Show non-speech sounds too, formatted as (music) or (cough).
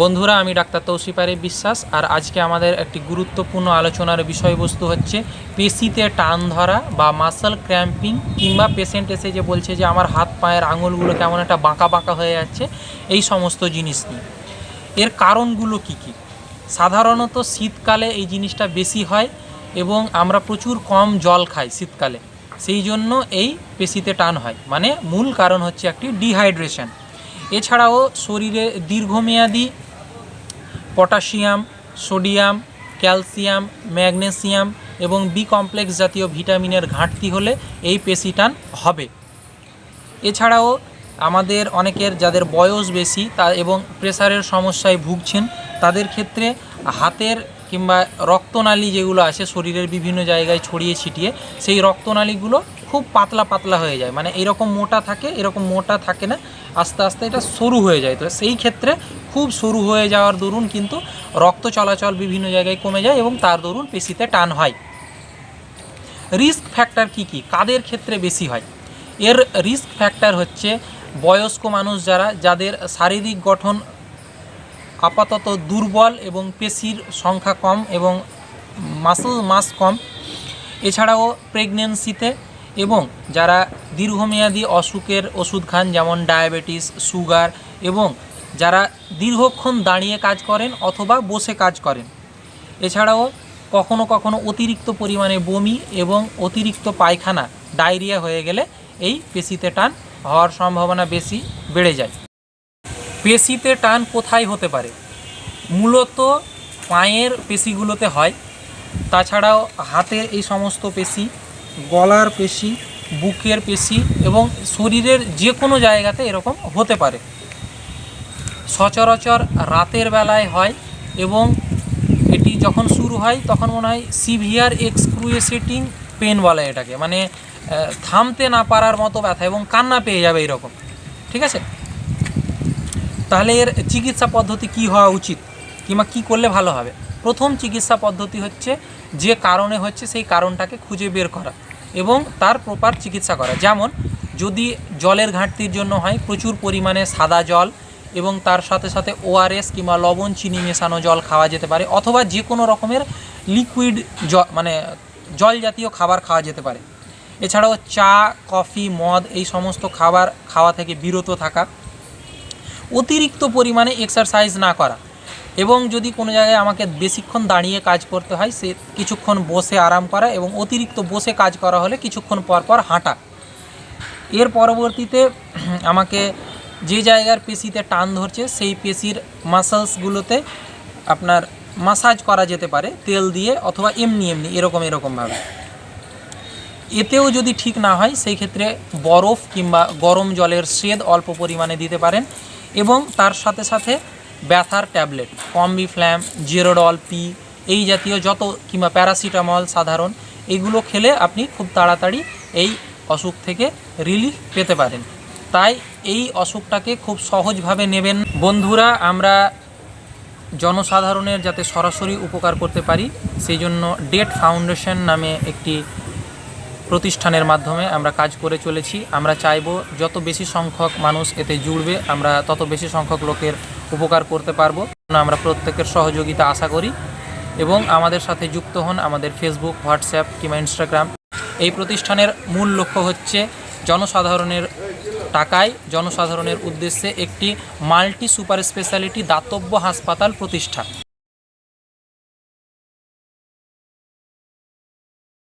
বন্ধুরা, আমি ডাক্তার তৌসিপারি বিশ্বাস, আর আজকে আমাদের একটি গুরুত্বপূর্ণ আলোচনার বিষয়বস্তু হচ্ছে পেশিতে টান ধরা বা মাসল ক্র্যাম্পিং কিংবা পেশেন্ট এসে যে বলছে যে আমার হাত পায়ের আঙুলগুলো কেমন একটা বাঁকা বাঁকা হয়ে যাচ্ছে, এই সমস্ত জিনিস নিয়ে। এর কারণগুলো কি কি? সাধারণত শীতকালে এই জিনিসটা বেশি হয় এবং আমরা প্রচুর কম জল খাই শীতকালে। সেই জন্য এই পেশিতে টান হয়। মানে মূল কারণ হচ্ছে একটি ডিহাইড্রেশন এছাড়াও শরীরে দীর্ঘমেয়াদী পটাশিয়াম, সোডিয়াম, ক্যালসিয়াম, ম্যাগনেসিয়াম এবং বি কমপ্লেক্স জাতীয় ভিটামিনের ঘাটতি হলে এই পেশিটান হবে। এছাড়াও আমাদের অনেকের যাদের বয়স বেশি তা এবং প্রেসারের সমস্যায় ভুগছেন, তাদের ক্ষেত্রে হাতের কিংবা রক্তনালী যেগুলো আছে শরীরের বিভিন্ন জায়গায় ছড়িয়ে ছিটিয়ে, সেই রক্তনালীগুলো খুব পাতলা পাতলা হয়ে যায়। মানে এরকম মোটা থাকে, এরকম মোটা থাকে না, আস্তে আস্তে এটা সরু হয়ে যায়। তো সেই ক্ষেত্রে খুব সরু হয়ে যাওয়ার দরুন কিন্তু রক্ত চলাচল বিভিন্ন জায়গায় কমে যায় এবং তার দরুন পেশিতে টান হয়। রিস্ক ফ্যাক্টর কি কি? কাদের ক্ষেত্রে বেশি হয়? এর রিস্ক ফ্যাক্টর হচ্ছে বয়স্ক মানুষ যারা, যাদের শারীরিক গঠন আপাতত দুর্বল এবং পেশির সংখ্যা কম এবং মাসল মাস কম। এছাড়াও প্রেগনেন্সিতে এবং যারা দীর্ঘমেয়াদী অসুখের ওষুধ খান, যেমন ডায়াবেটিস সুগার এবং যারা দীর্ঘক্ষণ দাঁড়িয়ে কাজ করেন অথবা বসে কাজ করেন। এছাড়াও কখনো কখনো অতিরিক্ত পরিমাণে বমি এবং অতিরিক্ত পায়খানা ডায়রিয়া হয়ে গেলে এই পেশিতে টান হওয়ার সম্ভাবনা বেশি বেড়ে যায়। পেশিতে টান কোথায় হতে পারে? মূলত পায়ের পেশিগুলোতে হয়। তাছাড়াও হাতের এই সমস্ত পেশি, গলার পেশি, বুকের পেশি এবং শরীরের যে কোনো জায়গাতে এরকম হতে পারে। সচরাচর রাতের বেলায় হয় এবং এটি যখন শুরু হয় তখন মনে হয় সিভিয়ার এক্সক্রুয়েসেটিং পেন বলে এটাকে। মানে থামতে না পারার মতো ব্যথা এবং কান্না পেয়ে যাবে এরকম। ঠিক আছে? তাহলে এর চিকিৎসা পদ্ধতি কি হওয়া উচিত? কিংবা কি করলে ভালো হবে? প্রথম চিকিৎসা পদ্ধতি হচ্ছে যে কারণে হচ্ছে সেই কারণটাকে খুঁজে বের করা এবং তার প্রপার চিকিৎসা করা। যেমন, যদি জলের ঘাটতির জন্য হয়, প্রচুর পরিমাণে সাদা জল এবং তার সাথে সাথে ওআরএস কিংবা লবণ, চিনি মেশানো জল খাওয়া যেতে পারে অথবা যে কোনো রকমের লিকুইড জ মানে জল জাতীয় খাবার খাওয়া যেতে পারে। এছাড়াও চা, কফি, মদ এই সমস্ত খাবার খাওয়া থেকে বিরত থাকা অতিরিক্ত পরিমাণে এক্সারসাইজ না করা। এবং যদি কোনো জায়গায় আমাকে বেশিক্ষণ দাঁড়িয়ে কাজ করতে হয়, সে কিছুক্ষণ বসে আরাম করা এবং অতিরিক্ত বসে কাজ করা হলে কিছুক্ষণ পর পর হাঁটা। এর পরবর্তীতে (clears throat) আমাকে যে জায়গার পেশিতে টান ধরছে, সেই পেশির মাসলসগুলোতে আপনার মাসাজ করা যেতে পারে, তেল দিয়ে অথবা এমনি এমনি, এরকম এরকমভাবে। এতেও যদি ঠিক না হয়, সেই ক্ষেত্রে বরফ কিংবা গরম জলের স্বেদ অল্প পরিমাণে দিতে পারেন। এবং তার সাথে সাথে ব্যথার tablet Combiflam Zerodol, P, এই জাতীয় যত কিংবা প্যারাসিটামল সাধারণ, এগুলো খেলে আপনি খুব তাড়াতাড়ি এই অসুখ থেকে রিলিফ পেতে পারেন। তাই এই অসুখটাকে খুব সহজভাবে নেবেন। বন্ধুরা, আমরা জনসাধারণের যাতে সরাসরি উপকার করতে পারি, সেই জন্য ডেট ফাউন্ডেশন নামে একটি প্রতিষ্ঠানের মাধ্যমে আমরা কাজ করে চলেছি। আমরা চাইব যত বেশি সংখ্যক মানুষ এতে জুড়বে, আমরা তত বেশি সংখ্যক লোকের উপকার করতে পারব। আমরা প্রত্যেকের সহযোগিতা আশা করি এবং আমাদের সাথে যুক্ত হন আমাদের ফেসবুক হোয়াটসঅ্যাপ কিংবা ইনস্টাগ্রাম এই প্রতিষ্ঠানের মূল লক্ষ্য হচ্ছে জনসাধারণের টাকায়, জনসাধারণের উদ্দেশ্যে একটি মাল্টি সুপার স্পেশালিটি দাতব্য হাসপাতাল প্রতিষ্ঠা।